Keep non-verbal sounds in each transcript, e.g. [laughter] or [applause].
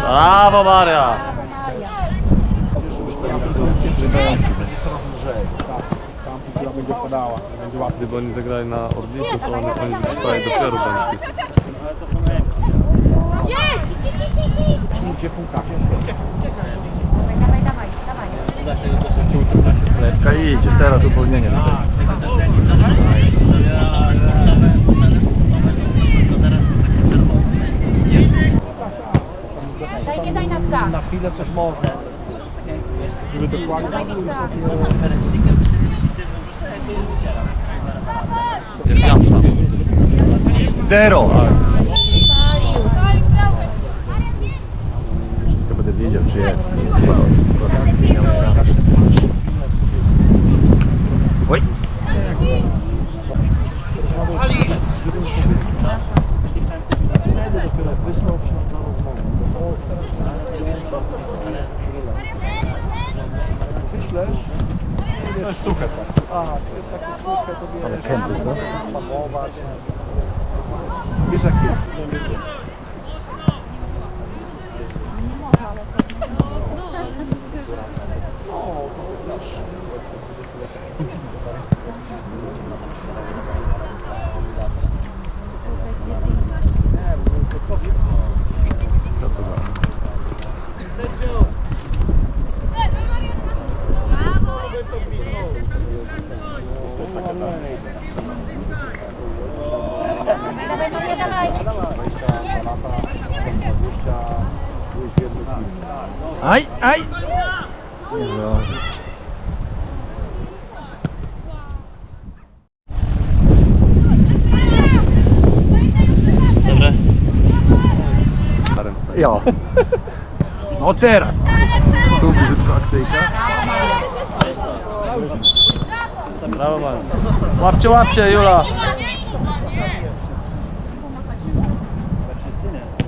Brawo Maria! coraz lżej. Tak, tam piłka będzie wpadała, będzie łatwiej. Gdyby oni zagrali na Orliku, to oni, oni zostali dopiero Bęcki. Gdzie półka? Dawaj, dawaj, dawaj. Lekka idzie, teraz uwolnienie. Daj, nie daj natka. Na chwilę coś można. Żeby dokładnie Daj Wiksa. Pierwsza. Dero! Palił. Wszystko będę wiedział, czy jest. Oj! Wtedy dopiero wysnął się na rozmowę. Wyślesz? To jest suche tak. A, to jest to Ale wiesz, kępy, co? mogę zespamować. Wiesz jak jest. Co to za... Dawaj, dawaj, Maria, dawaj. Aj, aj! No. Dobre? Ja. No teraz! Tu brzydko akcyjka. Brawo Maria. Łapcie, łapcie Jula!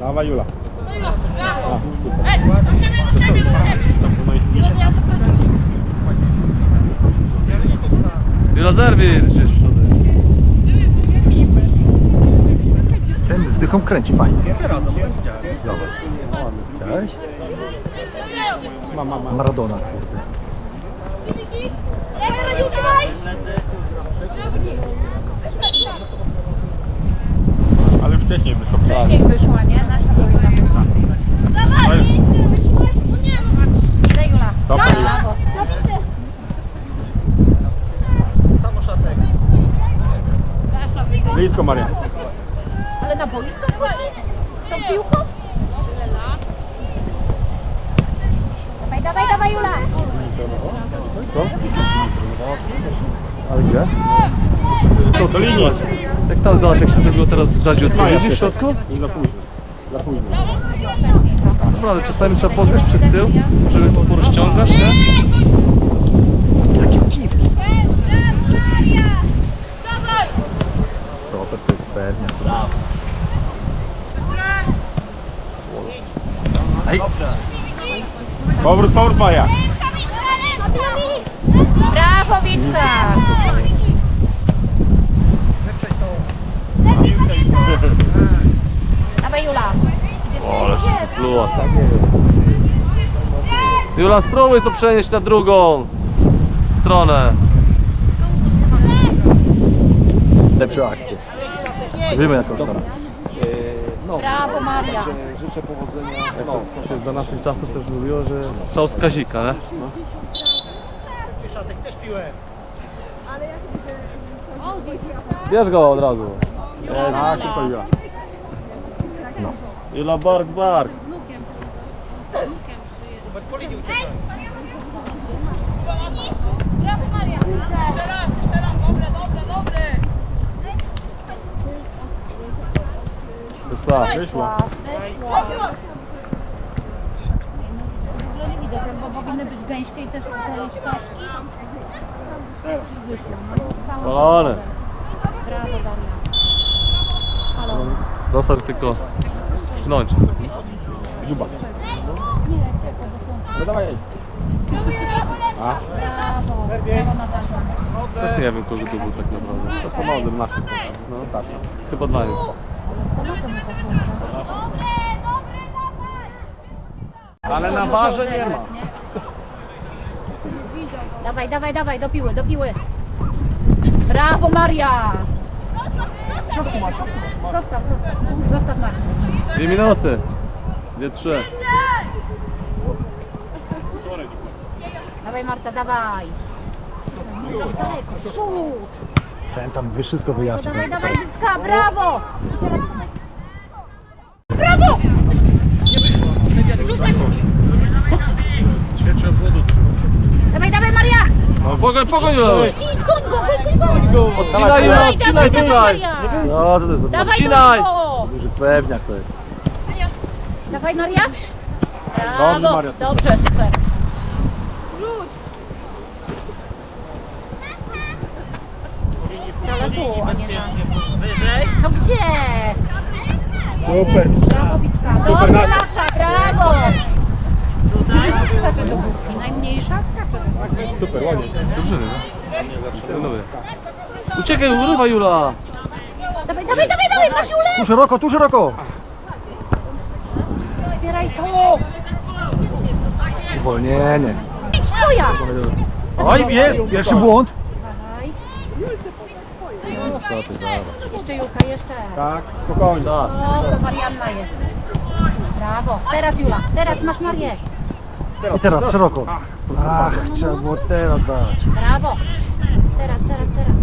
Dawaj Jula. Jula zerwij gdzieś w przodu. Ten z dychą kręci fajnie. Zobacz. Widziałeś? Mama, mama. Maradona. kurde. Ale już wcześniej wyszło. Wcześniej wyszła, nie? Nasza powinna być. Daj Jula. Dobra. Brawo. Blisko Maria. Ale na boisko wchodzi? Tą piłką? Dawaj, dawaj, dawaj Jula. Co? Ale gdzie? Co, do linii? Jak tam zobacz, jak się zrobiło teraz rzadziej odpowiedzi w środku? I za późno. Za późno. Naprawdę, czasami trzeba podnieść przez tył, żeby to porozciągać, nie? Jakie piwki. Stoper to jest pewnie. Ej, Powrót, powrót Maja. Brawo Wiktor. Dawaj Jula. O, ale się pluła. Jula, spróbuj to przenieść na drugą stronę. lepsze akcje. Wiemy jaką tam. No, Brawo Maria. życzę powodzenia. Jak to się za naszych czasów też mówiło, że strzał z kazika, nie? Bierz go od razu. A, szybko Jula. Jula, bark, bark. Wyszła. Wyszła. Wyszła. W ogóle nie widać, bo powinny być gęściej też te ścieżki. Wyszła. no. Brawo Daria. Halo. Zostaw tylko pchnąć. Juba. No dawaj. A? Brawo. Brawo Natasza. Tak nie wiem kogo to był tak naprawdę. To w naszym. No tak. Chyba dla nich. Ale na barze nie ma. Dawaj, dawaj, dawaj, do piły, do piły. Brawo Maria! Zostaw, zostaw, zostaw. Dwie minuty. Dwie, trzy. Dawaj Marta, dawaj. Za daleko, w przód. Ten tam wy wszystko wyjaśni. dawaj, dawaj, Dziczka, brawo! Teraz Tomek. Brawo! Rzucaj dawaj Maria! No, pogoń, pogoń Jula. Idź, idź, goń go, goń, goń! Odcinaj Dawaj, odcinaj dawaj, dawaj tutaj. Maria! No, to jest Dawaj Odcinaj. go! duży pewniak to jest. Dawaj Maria! Dobrze, Brawo! Maria, super. Dobrze, super! Ale tu, a nie na... No gdzie? Super. Brawo Witka! Super, Dobrze nasza. Skacze do główki, najmniejsza skacze do główki. Super, ładnie. Drużyny, no? Trenuję. Uciekaj, urywa Jula. Dawaj, dawaj, dawaj, dawaj, masz Julę! Tu szeroko, tu szeroko! Zbieraj to! Uwolnienie. Idź, twoja! Oj, jest! Pierwszy błąd. Co ty. Jeszcze Julka, jeszcze. Tak, spokojnie. O, to Marianna jest. Brawo. Teraz Jula, teraz masz Marię. I teraz szeroko. Ach, trzeba było teraz dać. Brawo. Teraz, teraz, teraz.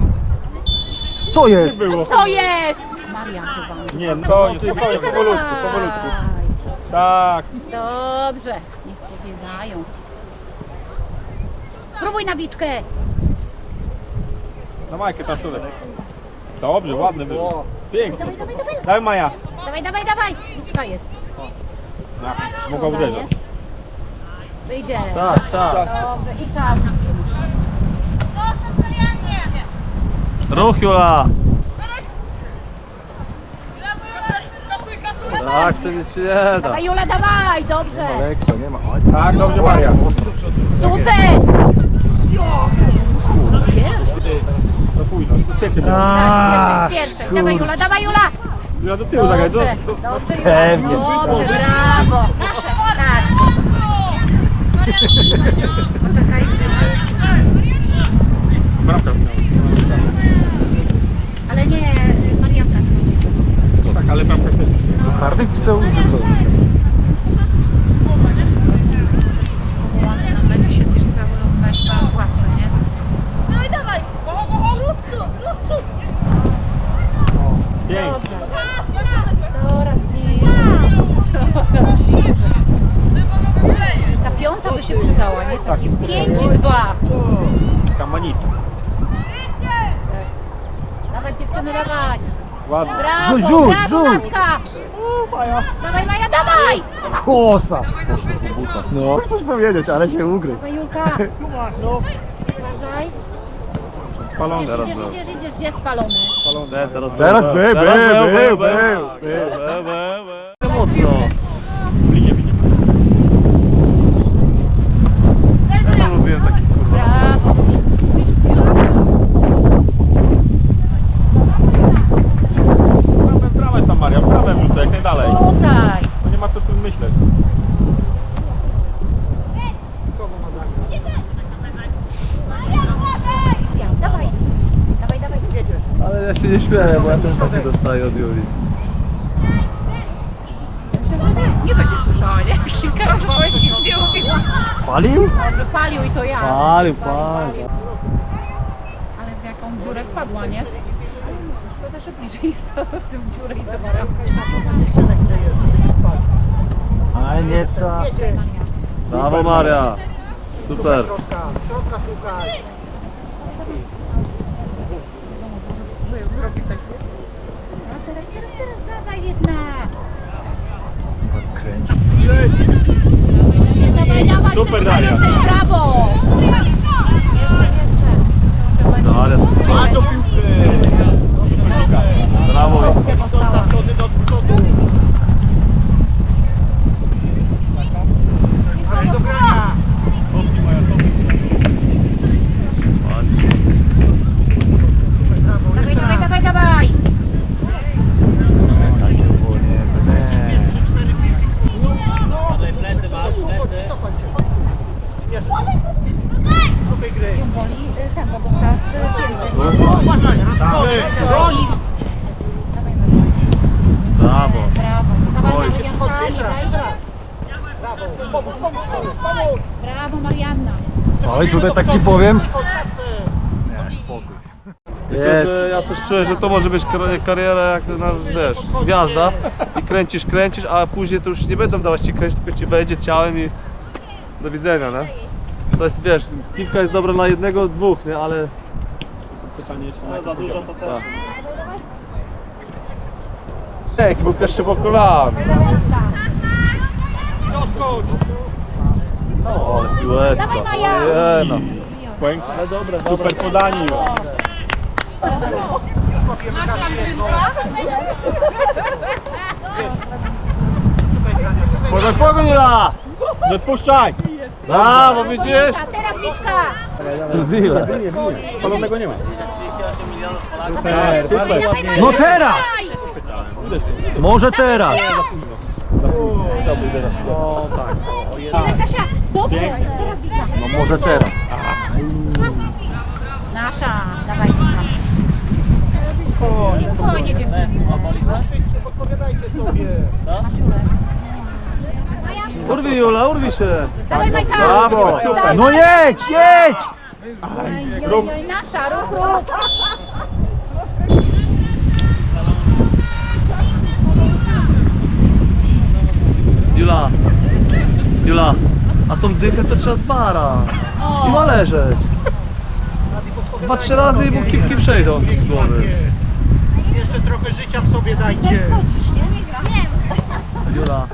Co jest? Było. Co jest? Maria chyba. Nie, no, spokojnie, spokojnie, Dawaj, powolutku, powolutku. Tak. Dobrze, niech pobiegają. Spróbuj na wiczkę. Na Majkę tam przodek. Dobrze, ładny był. Pięknie. Dawaj, dawaj, dawaj. Daj Maja. Dawaj, dawaj, dawaj. Wiczka jest. Ja, mogła uderzyć. Jest. Wyjdzie. Czas, czas. Dobrze, i czas. Ruch Jula. Tak, to nic się nie da. Dawaj Jula, dawaj, dobrze. Lekko, nie ma. Oj, Tak, dobrze Maria. Super. To późno, to z pierwszej było. Tak, z pierwszej, z pierwszej. Dawaj Jula, dawaj Jula. Ja do tyłu zagrać. Do, Dobrze, do, dobrze Jula. Pewnie. Dobrze, brawo. Tak. Bramka. Ale nie, Marianka schodzi. Tak, ale bramka też karnych piseł, czy co? Powołany na meczu siedzisz cały mecz na ławce, nie? Pięknie. Coraz bliżej. Coraz bliżej. Ta piąta by się przydała, nie? Takie 5 i 2. Kamanita. Dziewczyny, dawać. Ładnie. Brawo, Rzuć, rzuć, brawo rzuć. Matka. Dawaj Maja, dawaj. Kosa! No, chcę coś powiedzieć, ale się ugryzł. Dawaj Julka. [laughs] Uważaj. Spalony. Idziesz, idziesz, idziesz, idziesz. Gdzie spalony? Nie, teraz Teraz był, był, Teraz był, był, był, był, był. był, był, był. Mocno. Linie, linie. Ja lubiłem taki kurwa. Brawo. Bramę, bramę tam Maria, bramę wrzucę jak najdalej. Tutaj. No nie ma co tu myśleć. Ja, dawaj. Dawaj, dawaj. Ale ja się nie śmieję, bo ja też takie dostaję od Juli. Myślę, że nie, będzie słyszała, nie? Kilka razy powiedz, nic nie mówiła. Palił? Dobrze, palił i to ja. Palił, palił. Ale w jaką dziurę wpadła, nie? Szkoda, że bliżej w tym dziurę i to Maria. A nie ta. Brawo Maria. Super. No teraz, teraz, teraz, dawaj jedna. Kręć. Dawaj, dawaj, Super, szybko Daria. jesteś, brawo. Jeszcze, jeszcze. Dobrze, Daria, to jest. Brawo. Została. Schody do przodu. Cofnij Maja, cofnij. Ładnie. Dawaj, dawaj, dawaj, dawaj. Takie było, nie, to nie. Broni. Brawo. Brawo. Dawaj, Oj. Marianna, daj. Brawo, Marianna. Oj, tutaj tak ci powiem. Tylko, Jest. że ja coś czuję, że to może być kar- kariera jak na, wiesz, gwiazda i kręcisz, kręcisz, a później to już nie będą dawać ci kręcić, tylko ci wejdzie ciałem i do widzenia, nie? To jest, wiesz, piwka jest dobra na jednego, dwóch, nie? Ale Pytanie jeszcze na no, za dużo to też. Ej, był pierwszy po kolanie. No, ale piłeczka. Dawaj, Maja. Ojena. Piękne, dobre, super podanie już. Pogoń, pogoń, Ila! Nie odpuszczaj! Brawo, widzisz? A teraz Wiczka. Z ile? Palonego nie ma. Super. dawaj, No teraz! Może teraz! No tak. Dawaj, Kasia. Dobrze, teraz Wika. No może teraz. Nasza, dawaj Wika. Spokojnie dziewczyny. Urwij Jula, urwij się. Dawaj Majka. Brawo. Dawaj, No jedź, jedź! Oj, oj, oj, Nasza, ruch, ruch. Jula. Jula. A tą dychę to trzeba z bara. I ma leżeć. Dwa, trzy razy i mu kiwki przejdą z głowy. Jeszcze trochę życia w sobie dajcie. Schodzisz, nie? Nie gra. Jula.